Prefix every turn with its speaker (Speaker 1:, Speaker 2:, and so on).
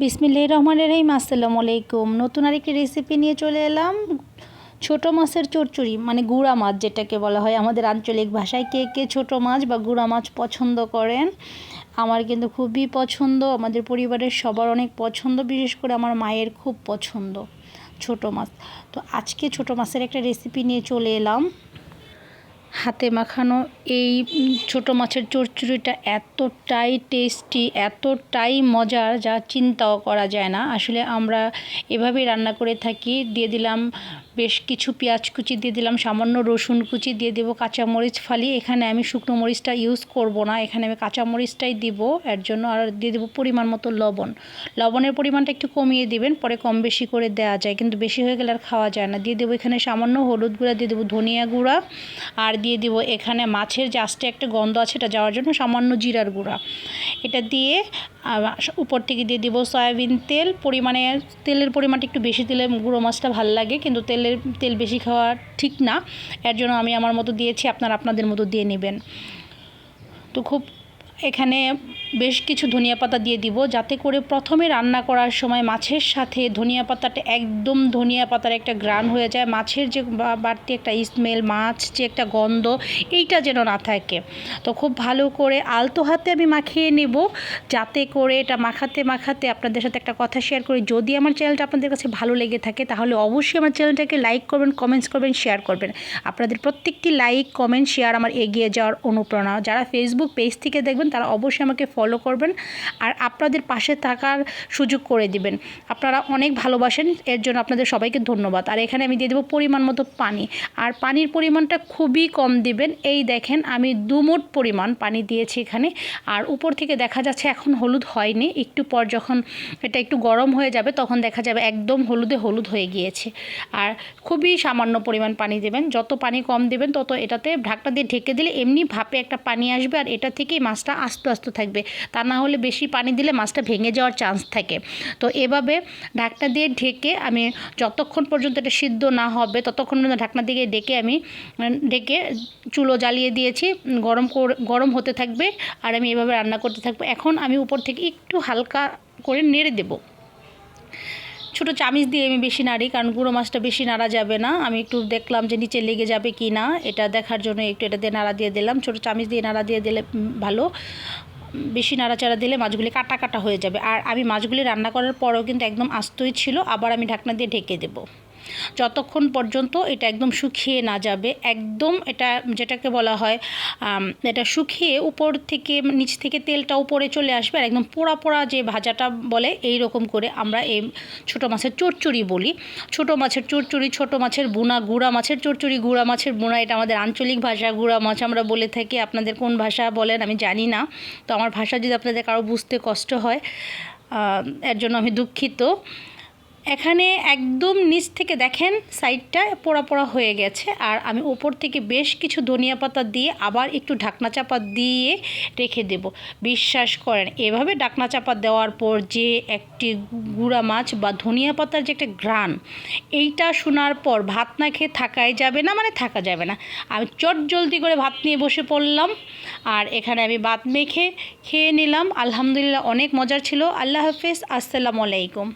Speaker 1: বিসমিল্লাহির রহমানির রহিম, আসসালামু আলাইকুম। নতুন আরেকটি রেসিপি নিয়ে চলে এলাম। ছোট মাছের চচ্চড়ি মানে গুঁড়া মাছ যেটাকে বলা হয়। আমাদের আঞ্চলিক ভাষায় কে কে ছোট মাছ বা গুঁড়া মাছ পছন্দ করেন, আমার কিন্তু খুবই পছন্দ। আমাদের পরিবারের সবার অনেক পছন্দ, বিশেষ করে আমার মায়ের খুব পছন্দ ছোট মাছ। তো আজকে ছোট মাছের একটা রেসিপি নিয়ে চলে এলাম। হাতে মাখানো এই ছোট মাছের চচ্চড়িটা এতটাই টেস্টি এতটাই মজার যা চিন্তাও করা যায় না। আসলে আমরা এভাবেই রান্না করে থাকি। দিয়ে দিলাম বেশ কিছু পেঁয়াজ কুচি দিয়ে দিলাম, সামান্য রসুন কুচি দিয়ে দেবো, কাঁচামরিচ ফালি। এখানে আমি শুকনো মরিচটা ইউজ করব না, এখানে আমি কাঁচামরিচটাই দিব, এর জন্য আর দিয়ে দেবো পরিমাণ মতো লবণ। লবণের পরিমাণটা একটু কমিয়ে দিবেন, পরে কম বেশি করে দেওয়া যায়, কিন্তু বেশি হয়ে গেলে আর খাওয়া যায় না। দিয়ে দেবো এখানে সামান্য হলুদ গুঁড়া, দিয়ে দেবো ধনিয়া গুঁড়া, আর দিয়ে দেবো এখানে মাছের আস্তে একটা গন্ধ আছে, এটা যাওয়ার জন্য সামান্য জিরার গুঁড়া। এটা দিয়ে উপর থেকে দিয়ে দেবো সয়াবিন তেল, পরিমাণে তেলের পরিমাণটা একটু বেশি দিলে গুঁড়ো মাছটা ভালো লাগে, কিন্তু তেলের, তেল বেশি খাওয়া ঠিক না। এর জন্য আমি আমার মতো দিয়েছি, আপনারা আপনাদের মতো দিয়ে নেবেন। তো খুব এখানে বেশ কিছু ধনিয়া পাতা দিয়ে দিব, যাতে করে প্রথমে রান্না করার সময় মাছের সাথে ধনিয়া পাতাটা একদম ধনিয়া পাতার একটা গ্রান হয়ে যায়, মাছের যে বাড়তি একটা স্মেল, মাছ যে একটা গন্ধ, এইটা যেন না থাকে। তো খুব ভালো করে আলতো হাতে আমি মাখিয়ে নেব, যাতে করে এটা মাখাতে মাখাতে আপনাদের সাথে একটা কথা শেয়ার করি। যদি আমার চ্যানেলটা আপনাদের কাছে ভালো লেগে থাকে, তাহলে অবশ্যই আমার চ্যানেলটাকে লাইক করবেন, কমেন্টস করবেন, শেয়ার করবেন। আপনাদের প্রত্যেকটি লাইক, কমেন্ট, শেয়ার আমার এগিয়ে যাওয়ার অনুপ্রেরণা। যারা ফেসবুক পেজ থেকে দেখবেন তারা অবশ্যই আমাকে ফলো করবেন আর আপনাদের পাশে থাকার সুযোগ করে দিবেন। আপনারা অনেক ভালোবাসেন, এর জন্য আপনাদের সবাইকে ধন্যবাদ। আর এখানে আমি দিয়ে দেবো পরিমাণ মতো পানি। আর পানির পরিমাণটা খুবই কম দিবেন। এই দেখেন আমি দুমোট পরিমাণ পানি দিয়েছি এখানে। আর উপর থেকে দেখা যাচ্ছে এখন হলুদ হয়নি। একটু পর যখন এটা একটু গরম হয়ে যাবে, তখন দেখা যাবে একদম হলুদে হলুদ হয়ে গিয়েছে। আর খুবই সামান্য পরিমাণ পানি দেবেন। যত পানি কম দেবেন, তত এটাতে ঢাকটা দিয়ে ঢেকে দিলে এমনি ভাপে একটা পানি আসবে। আর এটা থেকেই মাছটা আস্তে আস্তে থাকবে। তা না হলে বেশি পানি দিলে মাছটা ভেঙে যাওয়ার চান্স থাকে। তো এভাবে ঢাকনা দিয়ে ঢেকে আমি যতক্ষণ পর্যন্ত এটা সিদ্ধ না হবে, ততক্ষণ পর্যন্ত ঢাকনা দিয়ে ডেকে আমি ডেকে চুলো জ্বালিয়ে দিয়েছি। গরম গরম হতে থাকবে আর আমি এভাবে রান্না করতে থাকব। এখন আমি উপর থেকে একটু হালকা করে নেড়ে দেবো। ছোটো চামিচ দিয়ে আমি বেশি নাড়ি, কারণ গুঁড়ো মাছটা বেশি নাড়া যাবে না। আমি একটু দেখলাম যে নিচে লেগে যাবে কি না। এটা দেখার জন্য একটু এটা দিয়ে নাড়া দিয়ে দিলাম। ছোট চামিচ দিয়ে নাড়া দিয়ে দিলে ভালো। বেশি নাড়াচাড়া দিলে মাছগুলি কাটা কাটা হয়ে যাবে। আর আমি মাছগুলি রান্না করার পরেও কিন্তু একদম আস্তই ছিল। আবার আমি ঢাকনা দিয়ে ঢেকে দেবো। যতক্ষণ পর্যন্ত এটা একদম শুকিয়ে না যাবে, একদম এটা যেটাকে বলা হয় এটা শুকিয়ে উপর থেকে নিচ থেকে তেলটা উপরে চলে আসবে আর একদম পোড়া পোড়া যে ভাজাটা বলে এই রকম করে আমরা এই ছোটো মাছের চচ্চড়ি বলি। ছোটো মাছের চচ্চড়ি, ছোটো মাছের বুনা, গুঁড়া মাছের চচ্চড়ি, গুঁড়া মাছের বুনা, এটা আমাদের আঞ্চলিক ভাষা, গুঁড়া মাছ আমরা বলে থাকি। আপনাদের কোন ভাষা বলেন আমি জানি না, তো আমার ভাষা যদি আপনাদের কারও বুঝতে কষ্ট হয় এর জন্য আমি দুঃখিত। এখানে একদম নিচ থেকে দেখেন সাইডটা পোড়া পোড়া হয়ে গেছে। আর আমি ওপর থেকে বেশ কিছু ধনিয়া পাতা দিয়ে আবার একটু ঢাকনা চাপা দিয়ে রেখে দেব। বিশ্বাস করেন, এভাবে ঢাকনা চাপা দেওয়ার পর যে একটি গুঁড়া মাছ বা ধনিয়া পাতার যে একটা ঘ্রাণ, এইটা শোনার পর ভাত না খেয়ে থাকাই যাবে না মানে থাকা যাবে না। আমি চট জলদি করে ভাত নিয়ে বসে পড়লাম আর এখানে আমি ভাত মেখে খেয়ে নিলাম। আলহামদুলিল্লাহ অনেক মজার ছিল। আল্লাহ হাফেজ। আসসালামু আলাইকুম।